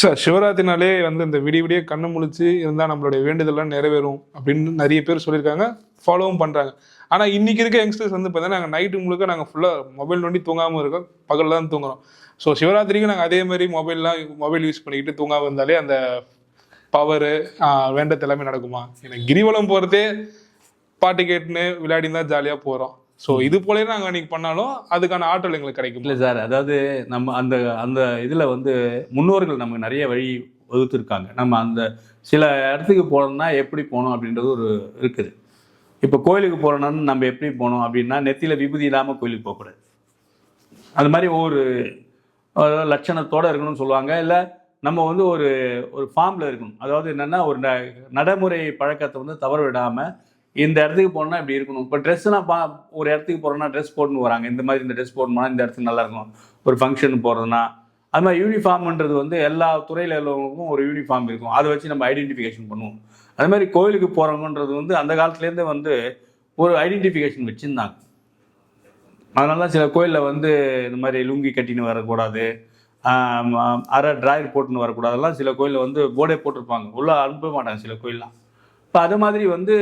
Sir சிவராத்திரினாலே வந்து இந்த விடிய விடிய கண்ணு முழிச்சு இருந்தால் நம்மளுடைய வேண்டுதல்லாம் நிறைவேறும் அப்படின்னு நிறைய பேர் சொல்லியிருக்காங்க. ஃபாலோவும் பண்ணுறாங்க ஆனால் இன்னைக்கு இருக்க யங்ஸ்டர்ஸ் வந்து பார்த்தீங்கன்னா நாங்கள் நைட்டு முழுக்க நாங்கள் ஃபுல்லாக மொபைல் நோண்டி தூங்காமல் இருக்கோம். பகலில் தான் தூங்குறோம். ஸோ சிவராத்திரிக்கு நாங்கள் அதே மாதிரி மொபைல்லாம் மொபைல் யூஸ் பண்ணிக்கிட்டு தூங்காமல் இருந்தாலே அந்த பவரு வேண்டது எல்லாமே நடக்குமா? எனக்கு கிரிவலம் போகிறதே பாட்டு கேட்டுன்னு விளையாடி தான் ஜாலியாக போகிறோம் ஸோ இது போலே நாங்கள் அன்றைக்கி பண்ணாலும் அதுக்கான ஆற்றல் எங்களுக்கு கிடைக்கும். இல்லை சார் அதாவது நம்ம அந்த அந்த இதில் வந்து முன்னோர்கள் நமக்கு நிறைய வழி வகுத்துருக்காங்க. நம்ம அந்த சில இடத்துக்கு போனோம்னா எப்படி போகணும் அப்படின்றது ஒரு இருக்குது. இப்போ கோயிலுக்கு போகிறோம்னா நம்ம எப்படி போகணும் அப்படின்னா நெத்தியில் விபூதி இல்லாமல் கோயிலுக்கு போகக்கூடாது அது மாதிரி ஒவ்வொரு லட்சணத்தோடு இருக்கணும்னு சொல்லுவாங்க. இல்லை நம்ம வந்து ஒரு ஒரு ஃபார்மில் இருக்கணும். அதாவது என்னென்னா ஒரு ந நடைமுறை பழக்கத்தை வந்து தவற விடாமல் இந்த இடத்துக்கு போகணும்னா இப்படி இருக்கணும். இப்போ ட்ரெஸ்ஸுனா பா ஒரு இடத்துக்கு போகிறோம்னா ட்ரெஸ் போட்டுன்னு வராங்க. இந்த மாதிரி இந்த ட்ரெஸ் போடணும்னா இந்த இடத்துக்கு நல்லா இருக்கும் ஒரு ஃபங்க்ஷன் போகிறதுனா அது மாதிரி யூனிஃபார்ம்ன்றது வந்து எல்லா துறையில் உள்ளவங்களுக்கும் ஒரு யூனிஃபார்ம் இருக்கும். அதை வச்சு நம்ம ஐடென்டிஃபிகேஷன் பண்ணுவோம். அது மாதிரி கோயிலுக்கு போகிறவங்கன்றது வந்து அந்த காலத்துலேருந்தே வந்து ஒரு ஐடென்டிஃபிகேஷன் வச்சுருந்தாங்க. அதனால தான் சில கோயிலில் வந்து இந்த மாதிரி லுங்கி கட்டின்னு வரக்கூடாது. அரை ட்ராயர் போட்டுன்னு வரக்கூடாது. அதெல்லாம் சில கோயிலில் வந்து போர்டே போட்டிருப்பாங்க. உள்ளே அனுப்ப மாட்டாங்க சில கோயிலெலாம். இப்போ அது மாதிரி வந்து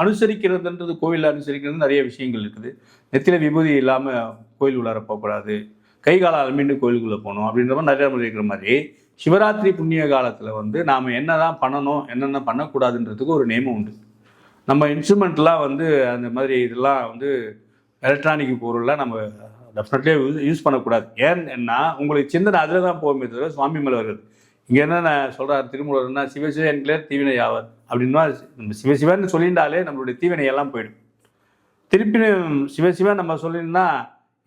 அனுசரிக்கிறதுன்றது கோயிலில் அனுசரிக்கிறது நிறைய விஷயங்கள் இருக்குது. நெத்தில விபூதி இல்லாமல் கோயில் உள்ளார போகக்கூடாது. கை கால அலமின்னு கோயிலுக்குள்ளே போகணும் அப்படின்ற மாதிரி நிறைய முறை இருக்கிற மாதிரி சிவராத்திரி புண்ணிய காலத்தில் வந்து நாம் என்ன தான் பண்ணணும் என்னென்ன பண்ணக்கூடாதுன்றதுக்கு ஒரு நியமம் உண்டு. நம்ம இன்ஸ்ட்ருமெண்ட்லாம் வந்து அந்த மாதிரி இதெல்லாம் வந்து எலக்ட்ரானிக் பொருள்லாம் நம்ம டெஃபினெட்லி யூஸ் பண்ணக்கூடாது. ஏன்னா உங்களுக்கு சிந்தனை அதில் தான் போகுமே தவிர சுவாமி மேலே வருது. இங்கே என்ன சொல்கிறார் திருமூலர்னா சிவசிவ என்கிற தீவினை ஆவர் அப்படின்னா நம்ம சிவசிவன் சொல்லிட்டாலே நம்மளுடைய தீவினை எல்லாம் போயிடும். திருப்பி சிவசிவன் நம்ம சொல்லினா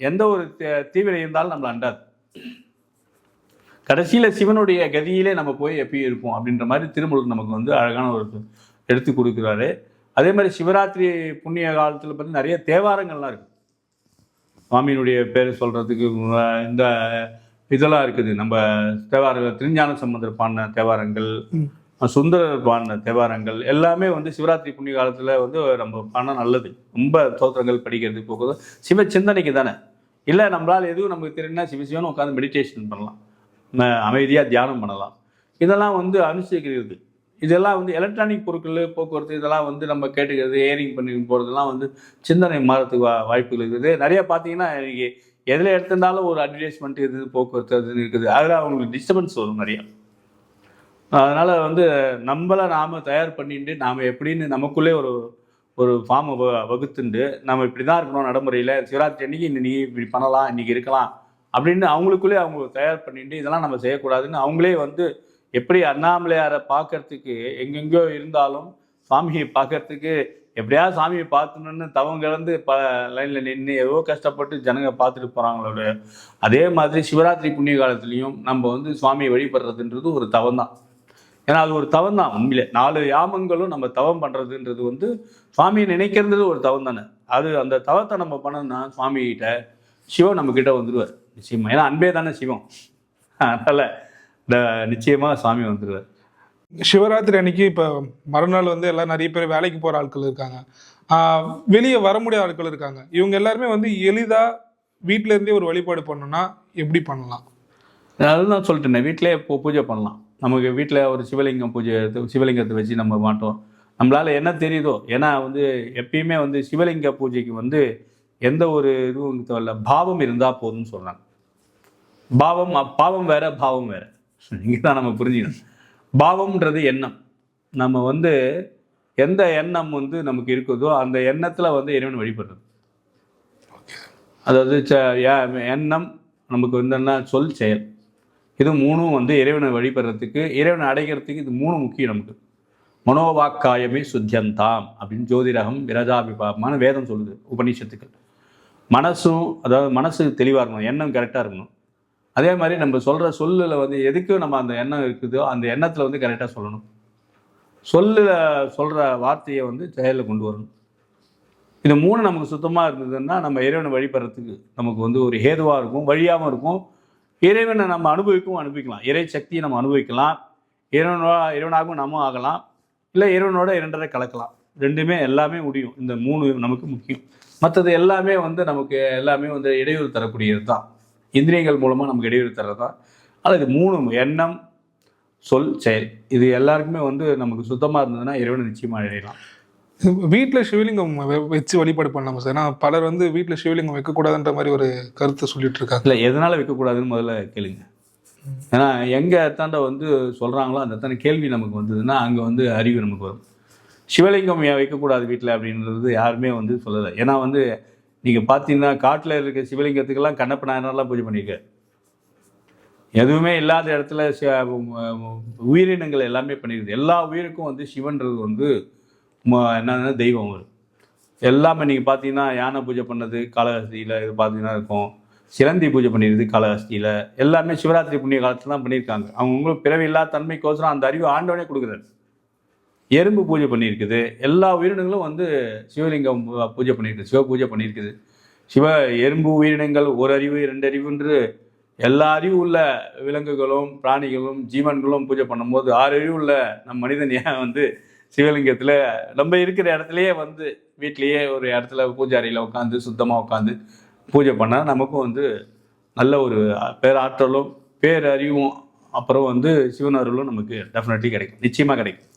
எந்த ஒரு தீவினை இருந்தாலும் நம்மளை அண்டாது. கடைசியில் சிவனுடைய கதியிலே நம்ம போய் எப்பயும் இருப்போம் அப்படின்ற மாதிரி திருமூலர் நமக்கு வந்து அழகான ஒரு எடுத்து கொடுக்குறாரு. அதே மாதிரி சிவராத்திரி புண்ணிய காலத்தில் பார்த்து நிறைய தேவாரங்கள்லாம் இருக்கு. சுவாமியினுடைய பேர் சொல்றதுக்கு இந்த இதெல்லாம் இருக்குது. நம்ம தேவார திருஞான சம்பந்தர் பாடின தேவாரங்கள். சுந்தரர் பாடின தேவாரங்கள் எல்லாமே வந்து சிவராத்திரி புண்ணிய காலத்தில் வந்து நம்ம பண்ண நல்லது. ரொம்ப தோத்திரங்கள் படிக்கிறது போகுது. சிவ சிந்தனைக்கு தானே. இல்லை நம்மளால் எதுவும் நமக்கு தெரியும்னா சிவசிவன்னு உட்காந்து மெடிடேஷன் பண்ணலாம். அமைதியாக தியானம் பண்ணலாம். இதெல்லாம் வந்து அனுசரிக்கிறது. இதெல்லாம் வந்து எலக்ட்ரானிக் பொருட்கள் போக்குவரத்து இதெல்லாம் வந்து நம்ம கேட்டுக்கிறது ஏரிங் பண்ணி போகிறதெல்லாம் வந்து சிந்தனை மாறத்துக்கு வாய்ப்புகள் இருக்குது. நிறைய பார்த்தீங்கன்னா இன்னைக்கு எதில் எடுத்திருந்தாலும் ஒரு அட்வர்டைஸ்மெண்ட் இது போக்குவரத்து அதுன்னு இருக்குது. அதில் அவங்களுக்கு டிஸ்டர்பன்ஸ் வரும் நிறையா. அதனால் வந்து நம்மளை நாம் தயார் பண்ணிட்டு நாம் எப்படின்னு நமக்குள்ளே ஒரு ஒரு ஃபார்மை வகுத்துண்டு நம்ம இப்படி தான் இருக்கணும் நடைமுறையில் சிவராத்திரி அன்னைக்கு இன்னைக்கு இப்படி பண்ணலாம் இன்னைக்கு இருக்கலாம் அப்படின்னு அவங்களுக்குள்ளே அவங்க தயார் பண்ணிட்டு இதெல்லாம் நம்ம செய்யக்கூடாதுன்னு அவங்களே வந்து எப்படி அண்ணாமலையாரை பார்க்கறதுக்கு எங்கெங்கேயோ இருந்தாலும் சாமியை பார்க்கறதுக்கு எப்படியாவது சாமியை பார்த்துணுன்னு தவங்க கிடந்து ப லைனில் நின்று ஏதோ கஷ்டப்பட்டு ஜனங்க பார்த்துட்டு போகிறாங்களோட அதே மாதிரி சிவராத்திரி புண்ணிய காலத்துலேயும் நம்ம வந்து சுவாமியை வழிபடுறதுன்றது ஒரு தவம் தான். ஏன்னா அது ஒரு தவம் தான் உண்மையிலே. நாலு யாமங்களும் நம்ம தவம் பண்ணுறதுன்றது வந்து சுவாமியை நினைக்கிறது ஒரு தவம் தானே. அது அந்த தவத்தை நம்ம பண்ணோம்னா சுவாமிகிட்ட சிவன் நம்ம கிட்ட வந்துடுவார் நிச்சயமா. ஏன்னா அன்பே தானே சிவம். அதனால் இந்த நிச்சயமாக சுவாமி வந்துடுவார் சிவராத்திரி அன்னைக்கு இப்போ மறுநாள் வந்து எல்லாம் நிறைய பேர் வேலைக்கு போகிற ஆட்கள் இருக்காங்க. வெளியே வர முடியாத ஆட்கள் இருக்காங்க. இவங்க எல்லாருமே வந்து எளிதாக வீட்டில இருந்தே ஒரு வழிபாடு பண்ணணும்னா எப்படி பண்ணலாம்? அதுதான் சொல்லிட்டேன் வீட்டிலே இப்போ பூஜை பண்ணலாம். நமக்கு வீட்டில் ஒரு சிவலிங்கம் பூஜை எடுத்து சிவலிங்கத்தை வச்சு நம்ம மாட்டோம் நம்மளால் என்ன தெரியுதோ ஏன்னா வந்து எப்பயுமே வந்து சிவலிங்க பூஜைக்கு வந்து எந்த ஒரு இதுவும் தேவையில்ல. பாவம் இருந்தால் போதும்னு சொல்கிறாங்க பாவம் பாவம் வேற பாவம் வேற. இங்கே தான் நம்ம புரிஞ்சுக்கணும். பாவம்ன்றது எண்ணம். நம்ம வந்து எந்த எண்ணம் வந்து நமக்கு இருக்குதோ அந்த எண்ணத்தில் வந்து இறைவன் வழிபடுறது. அதாவது ச- எண்ணம் நமக்கு வந்து என்ன சொல் செயல். இது மூணும் வந்து இறைவனை வழிபடுறதுக்கு இறைவனை அடைகிறதுக்கு இது மூணு முக்கியம் நமக்கு. மனோவாக்காயமே சுத்தியந்தாம் அப்படின்னு ஜோதிடகம் விரஜாபிபாபமான வேதம் சொல்லுது உபநிஷத்துக்கள். மனசும் அதாவது மனசு தெளிவாக இருக்கணும் எண்ணம் கரெக்டாக இருக்கணும். அதே மாதிரி நம்ம சொல்கிற சொல்லில் வந்து எதுக்கு நம்ம அந்த எண்ணம் இருக்குதோ அந்த எண்ணத்தில் வந்து கரெக்டாக சொல்லணும். சொல்லில் சொல்கிற வார்த்தையை வந்து செயலில் கொண்டு வரணும். இது மூணு நமக்கு சுத்தமாக இருந்ததுன்னா நம்ம இறைவனை வழிபடுறதுக்கு நமக்கு வந்து ஒரு ஹேதுவாக இருக்கும் வழியாகவும் இருக்கும். இறைவனை நம்ம அனுபவிக்கவும் அனுபவிக்கலாம். இறை சக்தியை நம்ம அனுபவிக்கலாம். இறைவனோட இறைவனாகவும் நம்ம ஆகலாம். இல்லை இறைவனோட இரண்டரை கலக்கலாம். ரெண்டுமே எல்லாமே முடியும். இந்த மூணு நமக்கு முக்கியம். மற்றது எல்லாமே வந்து நமக்கு எல்லாமே வந்து இடையூறு தரக்கூடியது தான் இந்திரியங்கள் மூலமாக நமக்கு இடையூறு தர்றது தான் ஆனால் இது மூணு எண்ணம் சொல் செயல். இது எல்லாருக்குமே வந்து நமக்கு சுத்தமாக இருந்ததுன்னா இறைவனை நிச்சயமாக அடையலாம் வீட்டில் சிவலிங்கம் வச்சு வழிபாடு பண்ணலாமா சார்? ஏன்னா பலர் வந்து வீட்டில் சிவலிங்கம் வைக்கக்கூடாதுன்ற மாதிரி ஒரு கருத்தை சொல்லிட்டு இருக்காங்க இல்லை எதனால் வைக்கக்கூடாதுன்னு முதல்ல கேளுங்க. ஏன்னா எங்கே எத்தாண்ட வந்து சொல்கிறாங்களோ அந்த எத்தான கேள்வி நமக்கு வந்ததுன்னா அங்கே வந்து அறிவு நமக்கு வரும். சிவலிங்கம் ஏன் வைக்கக்கூடாது வீட்டில் அப்படின்றது யாருமே வந்து சொல்லலை. ஏன்னா வந்து நீங்கள் பார்த்தீங்கன்னா காட்டில் இருக்க சிவலிங்கத்துக்கெல்லாம் கண்ணப்ப நாயனர்லாம் பூஜை பண்ணியிருக்காரு எதுவுமே இல்லாத இடத்துல உயிரினங்கள் எல்லாமே பண்ணியிருக்கு எல்லா உயிருக்கும் வந்து சிவன்றது வந்து ம- என்னன்னா தெய்வம் வரும் எல்லாமே நீங்கள் பார்த்தீங்கன்னா யானை பூஜை பண்ணது காளஹஸ்தியில் இது பார்த்தீங்கன்னா இருக்கும். சிலந்தி பூஜை பண்ணிடுது காளஹஸ்தியில். எல்லாமே சிவராத்திரி புண்ணிய காலத்தில் தான் பண்ணியிருக்காங்க அவங்களுக்கு பிறவி இல்லாத தன்மைக்கோசரம் அந்த அறிவு ஆண்டவனே கொடுக்குறாரு. எறும்பு பூஜை பண்ணியிருக்குது. எல்லா உயிரினங்களும் வந்து சிவலிங்கம் பூஜை பண்ணியிருக்குது சிவ பூஜை பண்ணியிருக்குது. சிவ எறும்பு உயிரினங்கள் ஒரு அறிவு ரெண்டு அறிவுன்று எல்லா அறிவு உள்ள விலங்குகளும் பிராணிகளும் ஜீவன்களும் பூஜை பண்ணும்போது ஆறு அறிவு உள்ள நம் மனிதன் ஏன் வந்து சிவலிங்கத்தில்? நம்ம இருக்கிற இடத்துலையே வந்து வீட்லேயே ஒரு இடத்துல பூஜை அறையில் உட்காந்து சுத்தமாக உட்காந்து பூஜை பண்ணால் நமக்கும் வந்து நல்ல ஒரு பேராற்றலும் பேரறிவும் அப்புறம் வந்து சிவன் அருளும் நமக்கு டெஃபினெட்லி கிடைக்கும். நிச்சயமாக கிடைக்கும்.